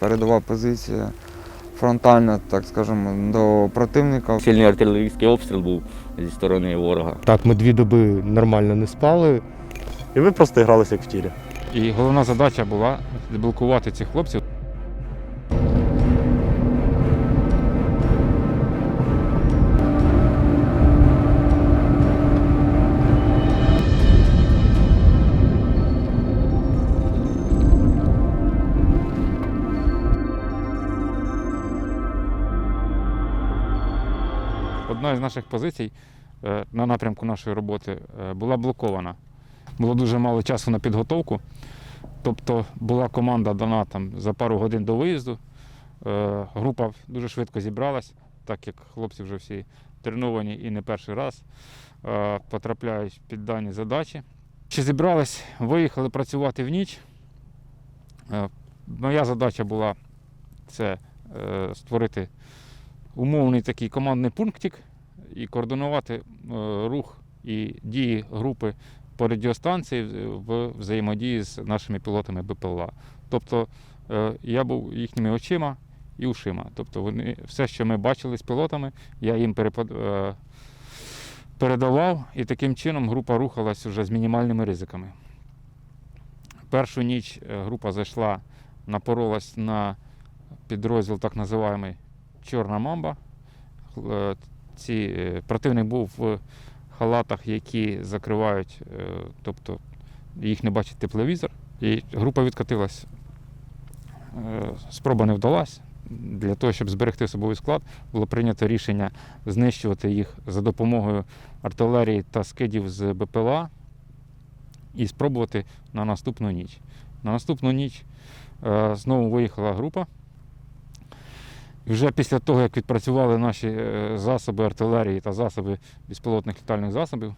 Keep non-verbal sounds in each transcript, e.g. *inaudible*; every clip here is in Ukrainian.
Передова позиція фронтальна, так скажемо, до противника. Сильний артилерійський обстріл був зі сторони ворога. Так, ми дві доби нормально не спали. І ми просто гралися як в тілі. І головна задача була заблокувати цих хлопців. Одна із наших позицій е, на напрямку нашої роботи е, була блокована. Було дуже мало часу на підготовку. Тобто була команда дана там за пару годин до виїзду. Е, Група дуже швидко зібралась, так як хлопці вже всі треновані і не перший раз потрапляють під дані задачі. Чи зібрались, виїхали працювати в ніч. Моя задача була це створити умовний такий командний пунктик і координувати е, рух і дії групи по радіостанції в взаємодії з нашими пілотами БПЛА. Тобто е, я був їхніми очима і ушима. Тобто вони, все, що ми бачили з пілотами, я їм перепад, е, передавав, і таким чином група рухалась вже з мінімальними ризиками. Першу ніч група зайшла, напоролась на підрозділ так називаємий Чорна мамба. Ці, е, противник був в халатах, які закривають, е, тобто їх не бачить тепловізор. І група відкатилась. Е, Спроба не вдалась. Для того, щоб зберегти особовий склад, було прийнято рішення знищувати їх за допомогою артилерії та скидів з БПЛА і спробувати на наступну ніч. На наступну ніч знову виїхала група. Вже після того, як відпрацювали наші е, засоби артилерії та засоби безпілотних літальних засобів,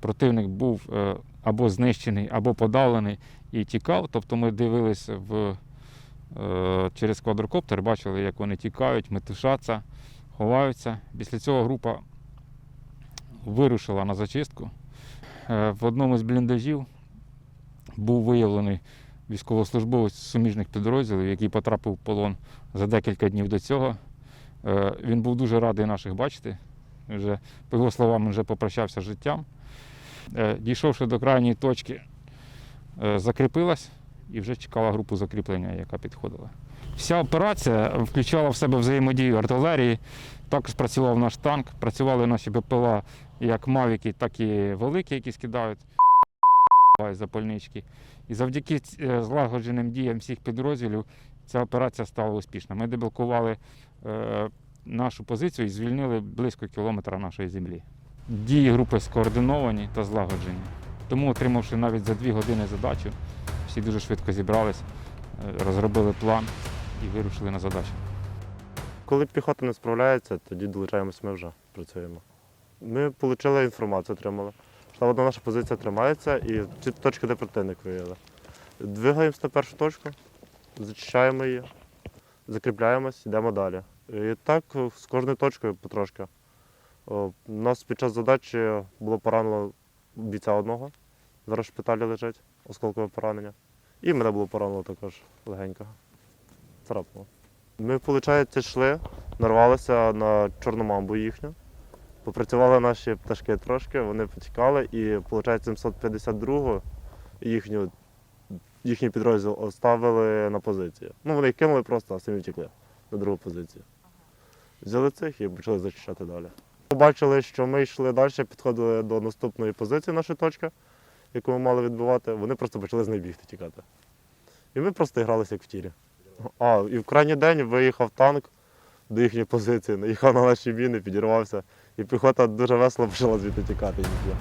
противник був е, або знищений, або подавлений і тікав. Тобто ми дивилися в, е, через квадрокоптер, бачили, як вони тікають, метушаться, ховаються. Після цього група вирушила на зачистку. В одному з бліндажів був виявлений військовослужбовець суміжних підрозділів, який потрапив в полон за декілька днів до цього. Е, Він був дуже радий наших бачити. Вже, по його словам, вже попрощався з життям. Е, Дійшовши до крайньої точки, е, закріпилась і вже чекала групу закріплення, яка підходила. Вся операція включала в себе взаємодію артилерії. Також працював наш танк, працювали наші БПЛА як мавіки, так і великі, які скидають запальнички. І завдяки е, злагодженим діям всіх підрозділів ця операція стала успішна. Ми деблокували е, нашу позицію і звільнили близько кілометра нашої землі. Дії групи скоординовані та злагоджені. Тому, отримавши навіть за дві години задачу, всі дуже швидко зібрались, е, розробили план і вирушили на задачу. Коли піхота не справляється, тоді долучаємось ми вже працюємо. Ми отримали інформацію, отримали. Що одна наша позиція тримається і ці точки, де противник виявили. Двигаємося на першу точку, зачищаємо її, закріпляємось, йдемо далі. І так е, з кожною точкою потрошки. У нас під час задачі було поранено бійця одного. Зараз в шпиталі лежить, осколкове поранення. І мене було поранено також легенько. Царапнуло. Ми, виходить, йшли, нарвалися на чорну мамбу їхню. Попрацювали наші пташки трошки, вони потікали і, виходить, 752-го їхню, їхній підрозділ оставили на позиції. Ну, вони їх кинули просто, а самі втекли на другу позицію. Взяли цих і почали зачищати далі. Побачили, що ми йшли далі, підходили до наступної позиції, нашої точки, яку ми мали відбивати. Вони просто почали з неї бігти, тікати. І ми просто гралися як в тірі. А, і в крайній день виїхав танк до їхньої позиції, наїхав на наші міни, підірвався. І піхота дуже весело почала звідти тікати. їхня.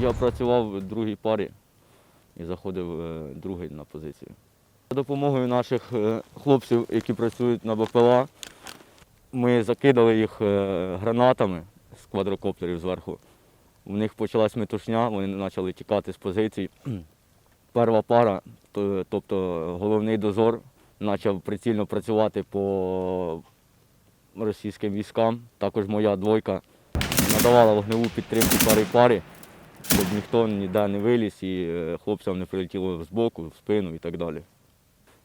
Я працював в другій парі і заходив е, другий на позицію. За допомогою наших е, хлопців, які працюють на БПЛА, ми закидали їх е, гранатами з квадрокоптерів зверху. У них почалась метушня, вони почали тікати з позицій. Перша пара, тобто головний дозор, почав прицільно працювати по російським військам. Також моя двойка надавала вогневу підтримку парі парі, щоб ніхто ніде не виліз і е, хлопцям не прилетіло з боку, в спину і так далі.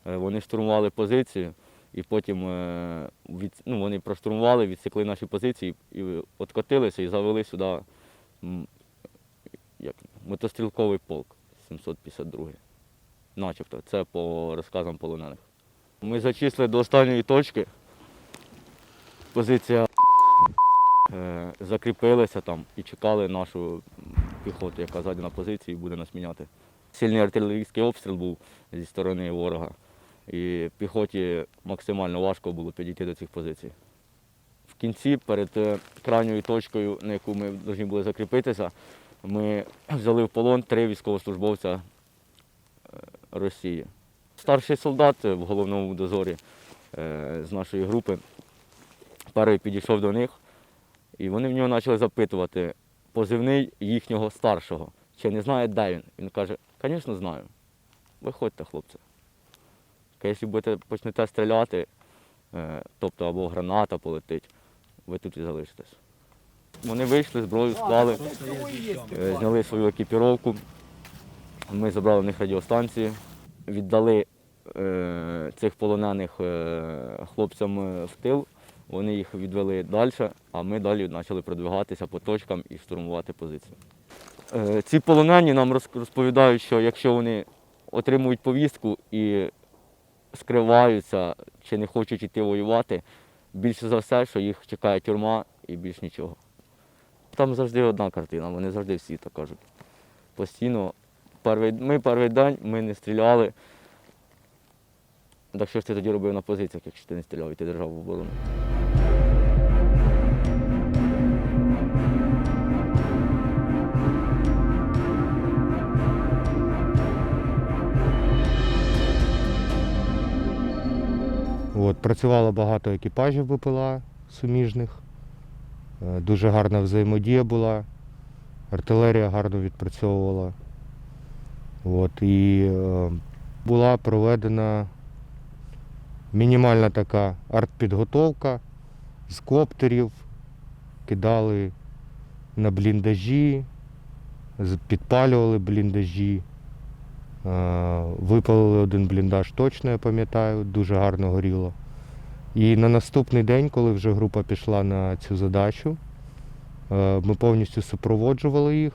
Е, Вони штурмували позицію і потім е, ну, вони проштурмували, відсікли наші позиції і откотилися і завели сюди як, мотострілковий полк 752. Начебто, це по розказам полонених. Ми зачисли до останньої точки. Позиція е, закріпилися там і чекали нашу піхоту, яка ззаді на позиції буде нас міняти. Сильний артилерійський обстріл був зі сторони ворога. І піхоті максимально важко було підійти до цих позицій. Кінці, перед е, крайньою точкою, на яку ми повинні були закріпитися, ми взяли в полон три військовослужбовця е, Росії. Старший солдат в головному дозорі е, з нашої групи перший підійшов до них, і вони в нього почали запитувати позивний їхнього старшого, чи не знає, де він. Він каже, звісно, знаю. Виходьте, хлопці. Якщо будете почнете стріляти, тобто або граната полетить, ви тут і залишитесь. Вони вийшли, зброю склали, зняли свою екіпіровку. Ми забрали в них радіостанції, віддали е, цих полонених е, хлопцям е, в тил. Вони їх відвели далі, а ми далі почали продвигатися по точкам і штурмувати позиції. Е, ці полонені нам розповідають, що якщо вони отримують повістку і скриваються чи не хочуть йти воювати, більше за все, що їх чекає тюрма і більш нічого. Там завжди одна картина, вони завжди всі так кажуть. Постійно. Перший, ми перший день ми не стріляли. Так що ж ти тоді робив на позиціях, якщо ти не стріляв і ти держав оборону? От, працювало багато екіпажів БПЛА суміжних. Е, Дуже гарна взаємодія була. Артилерія гарно відпрацьовувала. От, і е, була проведена мінімальна така артпідготовка з коптерів, кидали на бліндажі, підпалювали бліндажі. Е, Випалили один бліндаж точно, я пам'ятаю, дуже гарно горіло. І на наступний день, коли вже група пішла на цю задачу, е, ми повністю супроводжували їх,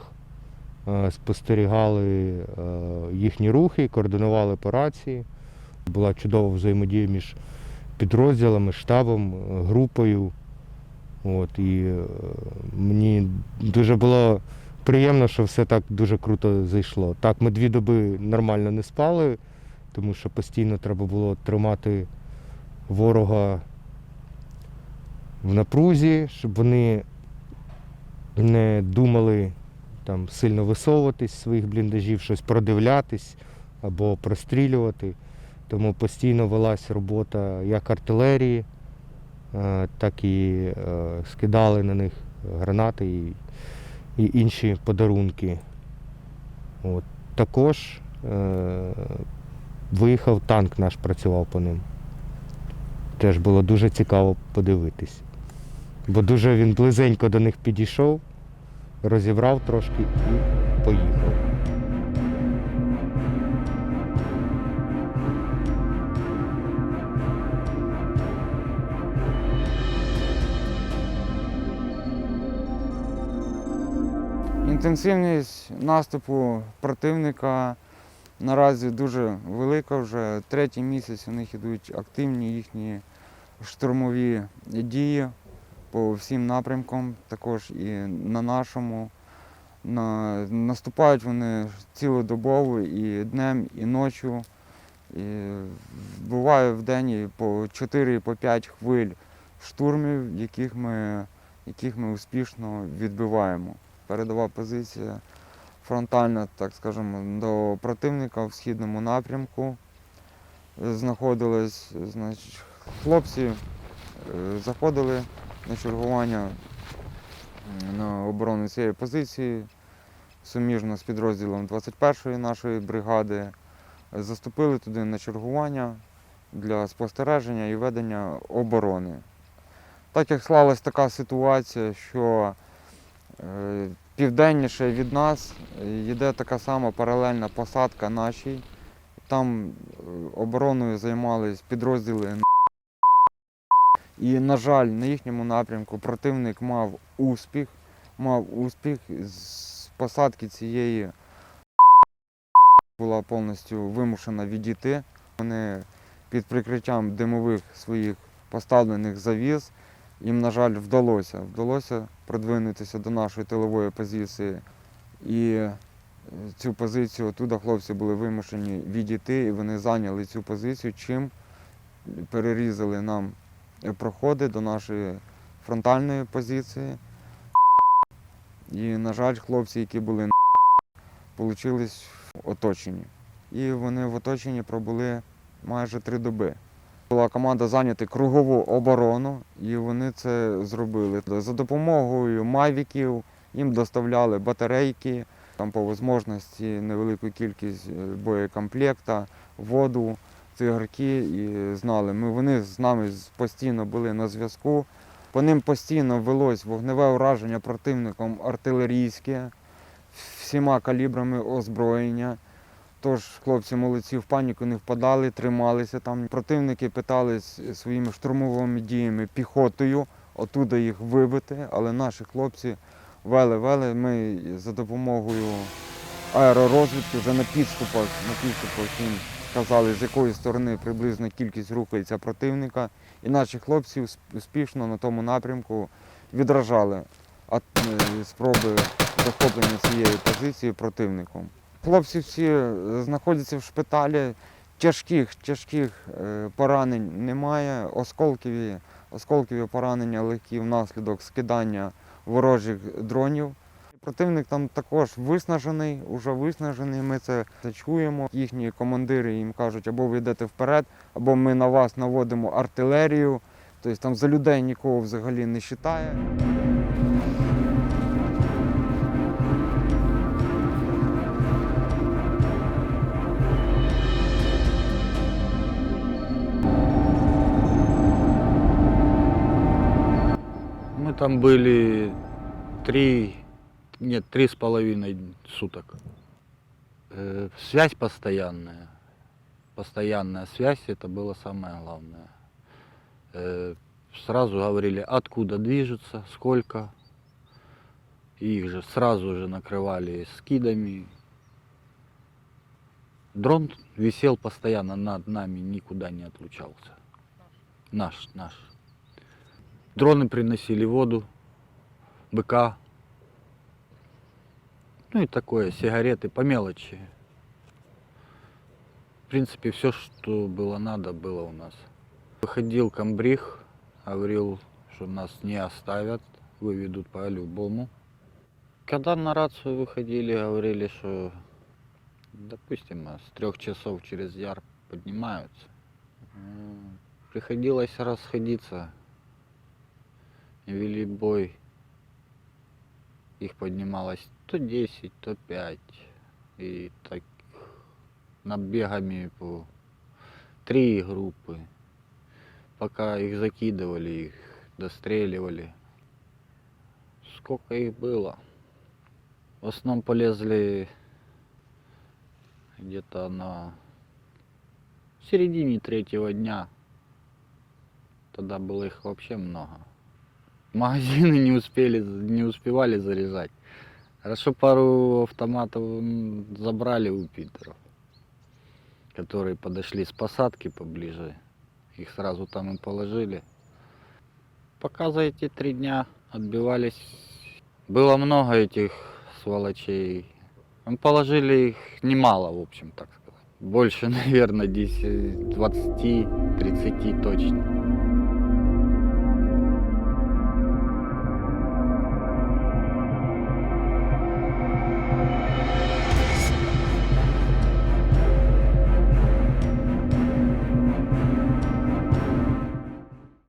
е, спостерігали їхні рухи, координували операції. Була чудова взаємодія між підрозділами, штабом, групою. От, і мені дуже було приємно, що все так дуже круто зайшло. Так, ми дві доби нормально не спали, тому що постійно треба було тримати ворога в напрузі, щоб вони не думали там, сильно висовуватись своїх бліндажів, щось продивлятись або прострілювати. Тому постійно велась робота як артилерії, е, так і е, скидали на них гранати і інші подарунки. От. Також е- виїхав танк наш, працював по ним. Теж було дуже цікаво подивитись. Бо дуже він близенько до них підійшов, розібрав трошки і поїхав. Інтенсивність наступу противника наразі дуже велика. Вже третій місяць у них ідуть активні їхні штурмові дії по всім напрямкам, також і на нашому. На, наступають вони цілодобово і днем, і ночі. І буває в день і по 4 по 5 хвиль штурмів, яких ми, яких ми успішно відбиваємо передова позиція фронтальна, так скажемо, до противника в східному напрямку. Знаходились, значить, хлопці е, заходили на чергування на оборону цієї позиції суміжно з підрозділом 21-ї нашої бригади. Заступили туди на чергування для спостереження і ведення оборони. Так як склалась така ситуація, що південніше від нас е, йде така сама паралельна посадка нашій. Там е, обороною займались підрозділи. І, на жаль, на їхньому напрямку противник мав успіх, мав успіх з посадки цієї була повністю вимушена відійти. Вони під прикриттям димових своїх поставлених завіс їм, на жаль, вдалося. Вдалося продвинутися до нашої тилової позиції. І е, цю позицію оттуда хлопці були вимушені відійти, і вони зайняли цю позицію, чим перерізали нам е, проходи до нашої фронтальної позиції. І, на жаль, хлопці, які були *clears throat* получились в оточенні. І вони в оточенні пробули майже три доби. Була команда зайняти кругову оборону, і вони це зробили. За допомогою мавіків їм доставляли батарейки, там по можливості невелику кількість е, боєкомплекта, воду, цигарки і знали. Ми, вони з нами постійно були на зв'язку. По ним постійно велось вогневе ураження противником артилерійське, всіма калібрами озброєння. Тож хлопці молодці в паніку не впадали, трималися там. Противники питались своїми штурмовими діями піхотою, отуда їх вибити, але наші хлопці вели-вели. Ми за допомогою аеророзвідки вже на підступах, на підступах їм сказали, з якої сторони приблизно кількість рухається противника. І наші хлопці успішно на тому напрямку відражали е, спроби захоплення цієї позиції противником. Хлопці всі е, знаходяться в шпиталі. Тяжких, тяжких е, поранень немає. Осколкові, осколкові поранення легкі внаслідок скидання ворожих дронів. Противник там також виснажений, уже виснажений. Ми це чуємо. Їхні командири їм кажуть, або ви йдете вперед, або ми на вас наводимо артилерію. Тобто там за людей нікого взагалі не вважає. Там были три, нет, три с половиной суток. Э, связь постоянная. Постоянная связь, это было самое главное. Э, сразу говорили, откуда движутся, сколько. Их же сразу же накрывали скидами. Дрон висел постоянно над нами, никуда не отлучался. Наш, наш. Дроны приносили воду, быка, ну и такое, сигареты по мелочи. В принципе, все, что было надо, было у нас. Выходил комбриг, говорил, что нас не оставят, выведут по-любому. Когда на рацию выходили, говорили, что, допустим, с трех часов через Яр поднимаются. Приходилось расходиться вели бой. Их поднималось то 10, то 5. И так набегами по три группы. Пока их закидывали, их достреливали. Сколько их было? В основном полезли где-то на середине третьего дня. Тогда было их вообще много. Магазины не успели, не успевали заряжать. Хорошо пару автоматов забрали у питеров, которые подошли с посадки поближе. Их сразу там и положили. Пока за эти три дня отбивались, было много этих сволочей. Положили их немало, в общем, так сказать. Больше, наверное, 10, 20, 30 точно.